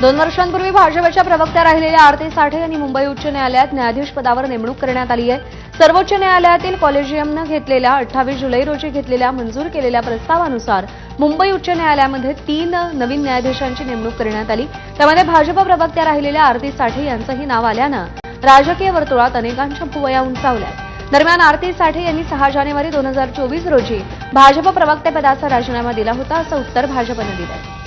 दोन वर्षांपूर्वी भाजपच्या प्रवक्त्या राहिलेल्या आरती साठे यांनी मुंबई उच्च न्यायालयात न्यायाधीश पदावर नेमणूक करण्यात आली आहे सर्वोच्च न्यायालयातील कॉलेजियमनं घेतलेल्या अठ्ठावीस जुलै रोजी घेतलेल्या मंजूर केलेल्या प्रस्तावानुसार मुंबई उच्च न्यायालयामध्ये तीन नवीन न्यायाधीशांची नेमणूक करण्यात आली. त्यामध्ये भाजप प्रवक्त्या राहिलेल्या आरती साठे यांचंही नाव आल्यानं राजकीय वर्तुळात अनेकांच्या भुवया उंचावल्या दरम्यान आरती साठे यांनी सहा जानेवारी दोन हजार चोवीस रोजी भाजप प्रवक्तेपदाचा राजीनामा दिला होता असं उत्तर भाजपनं दिलं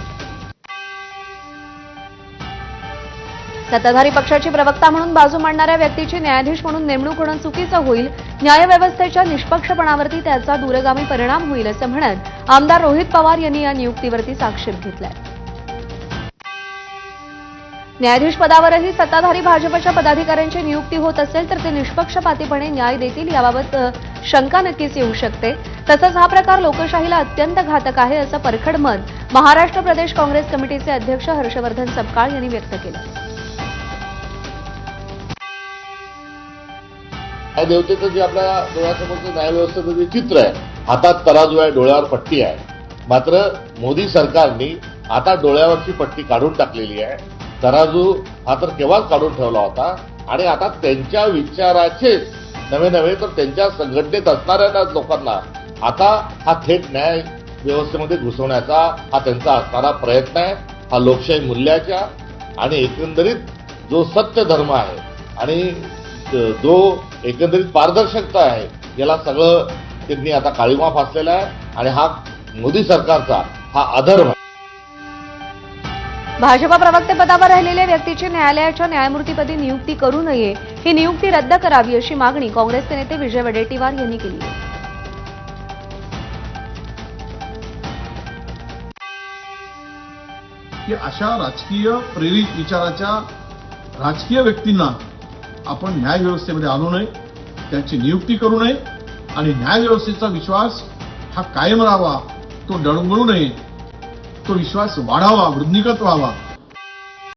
सत्ताधारी पक्षाची प्रवक्ता म्हणून बाजू मांडणाऱ्या व्यक्तीची न्यायाधीश म्हणून नेमणूक होणं चुकीचं होईल. न्यायव्यवस्थेच्या निष्पक्षपणावरती त्याचा दूरगामी परिणाम होईल असं म्हणत आमदार रोहित पवार यांनी या नियुक्तीवरती साक्षेप घेतलाय. न्यायाधीश पदावरही सत्ताधारी भाजपच्या पदाधिकाऱ्यांची नियुक्ती होत असेल तर ते निष्पक्षपातीपणे न्याय देतील याबाबत शंका नक्कीच येऊ शकते. तसंच हा प्रकार लोकशाहीला अत्यंत घातक आहे असं परखड मत महाराष्ट्र प्रदेश काँग्रेस कमिटीचे अध्यक्ष हर्षवर्धन सपकाळ यांनी व्यक्त केलं. न्याय देवतेचं जे आपल्या डोळ्यासमोरचं न्यायव्यवस्थेचं जे चित्र आहे हातात तराजू आहे डोळ्यावर पट्टी आहे. मात्र मोदी सरकारने आता डोळ्यावरची पट्टी काढून टाकलेली आहे. तराजू हा तर केव्हाच काढून ठेवला होता? आणि आता त्यांच्या विचाराचेच नवे नवे तर त्यांच्या संघटनेत असणाऱ्या लोकांना आता हा थेट न्याय व्यवस्थेमध्ये घुसवण्याचा हा त्यांचा असणारा प्रयत्न आहे. हा लोकशाही मूल्याच्या आणि एकंदरीत जो सत्य धर्म आहे आणि जो एकंदरीत पारदर्शकता आहे याला सगळं त्यांनी आता काळीमा फासलेला आहे आणि हा मोदी सरकारचा हा अधर्म आहे भाजपा प्रवक्तेपदावर राहिलेल्या व्यक्तीची न्यायालयाच्या न्यायमूर्तीपदी नियुक्ती करू नये. ही नियुक्ती रद्द करावी अशी मागणी काँग्रेसचे नेते विजय वडेट्टीवार यांनी केली आहे. की अशा राजकीय प्रेरित विचाराच्या राजकीय व्यक्तींना आपण न्याय व्यवस्थेमध्ये आणू नये त्यांची नियुक्ती करू नये आणि न्याय व्यवस्थेचा विश्वास हा कायम राहावा तो डळमळू नये तो विश्वास वाढावा वृद्धिगत व्हावा.